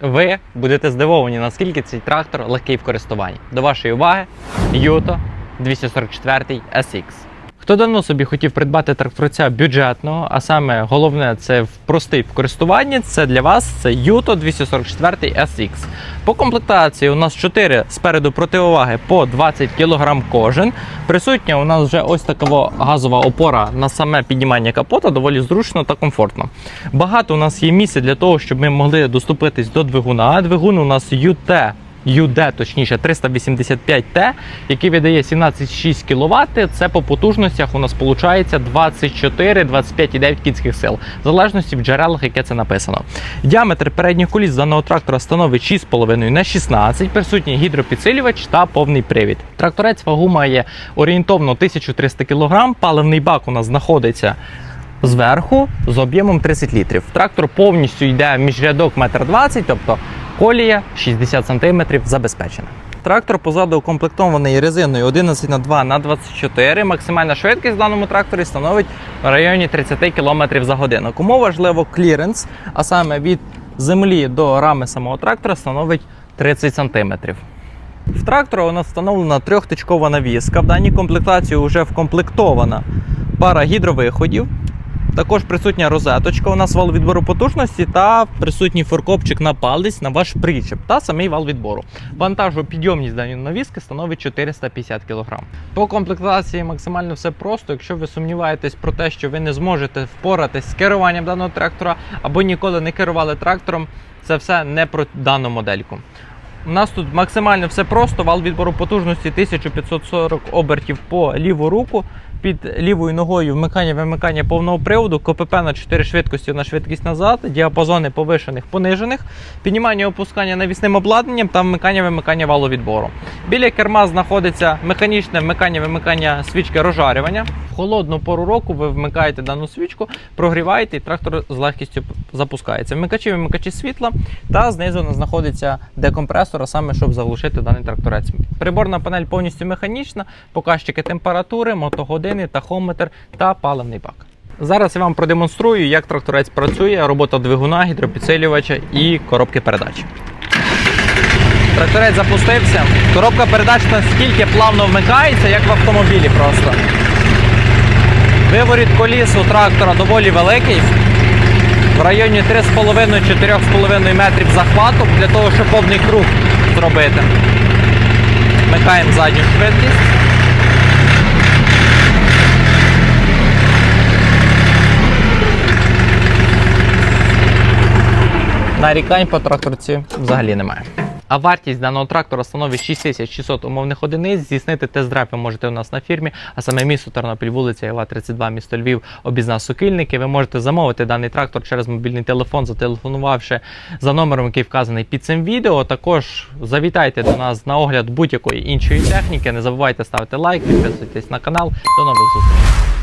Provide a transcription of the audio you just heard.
Ви будете здивовані, наскільки цей трактор легкий в користуванні. До вашої уваги, Юто 244 SX. Хто давно собі хотів придбати тракторця бюджетного, а саме головне це в простий в користуванні, це для вас це Юто 244 SX. По комплектації у нас 4 спереду противоваги по 20 кг кожен. Присутня у нас вже ось така газова опора на саме піднімання капота, доволі зручно та комфортно. Багато у нас є місця для того, щоб ми могли доступитись до двигуна. Двигун у нас UT UD, точніше 385T, який видає 17,6 кВт. Це по потужностях у нас виходить 24-25,9 кінських сил, в залежності в джерелах, яке це написано. Діаметр передніх коліс даного трактора становить 6,5 на 16, присутній гідропідсилювач та повний привід. Тракторець вагу має орієнтовно 1300 кг, паливний бак у нас знаходиться зверху з об'ємом 30 літрів. Трактор повністю йде в міжрядок 1,20 м, тобто колія 60 см забезпечена. Трактор позаду укомплектований резиною 11 на 2 на 24. Максимальна швидкість в даному тракторі становить в районі 30 км за годину. Кому важливо кліренс, а саме від землі до рами самого трактора становить 30 см. В трактора у нас встановлена трьохтичкова навіска. В даній комплектації вже вкомплектована пара гідровиходів. Також присутня розеточка, у нас вал відбору потужності та присутній форкопчик на палець на ваш причеп та самий вал відбору. Вантажопідйомність даної навіски становить 450 кг. По комплектації максимально все просто. Якщо ви сумніваєтесь про те, що ви не зможете впоратись з керуванням даного трактора або ніколи не керували трактором, це все не про дану модельку. У нас тут максимально все просто. Вал відбору потужності 1540 обертів по ліву руку. Під лівою ногою вмикання вимикання повного приводу, КПП на 4 швидкості на швидкість назад, діапазони повишених, понижених, піднімання опускання навісним обладнанням та вмикання вимикання валу відбору. Біля керма знаходиться механічне вмикання вимикання свічки розжарювання. В холодну пору року ви вмикаєте дану свічку, прогріваєте і трактор з легкістю запускається. Вмикачі вимикачі світла та знизу знаходиться декомпресор, саме щоб заглушити даний тракторець. Приборна панель повністю механічна, показчики температури, мотогодини, тахометр та паливний бак. Зараз я вам продемонструю, як тракторець працює, робота двигуна, гідропідсилювача і коробки передач. Тракторець запустився. Коробка передач настільки плавно вмикається, як в автомобілі просто. Виворіт коліс у трактора доволі великий. В районі 3,5-4,5 метрів захвату для того, щоб повний круг зробити. Вмикаємо задню швидкість. Нарікань по тракторці взагалі немає. А вартість даного трактора становить 6600 умовних одиниць. Здійснити тест-драйв ви можете у нас на фірмі, а саме місто Тернопіль, вулиця Іва 32, місто Львів, обізна Сокільники. Ви можете замовити даний трактор через мобільний телефон, зателефонувавши за номером, який вказаний під цим відео. Також завітайте до нас на огляд будь-якої іншої техніки. Не забувайте ставити лайк, підписуйтесь на канал. До нових зустрічей.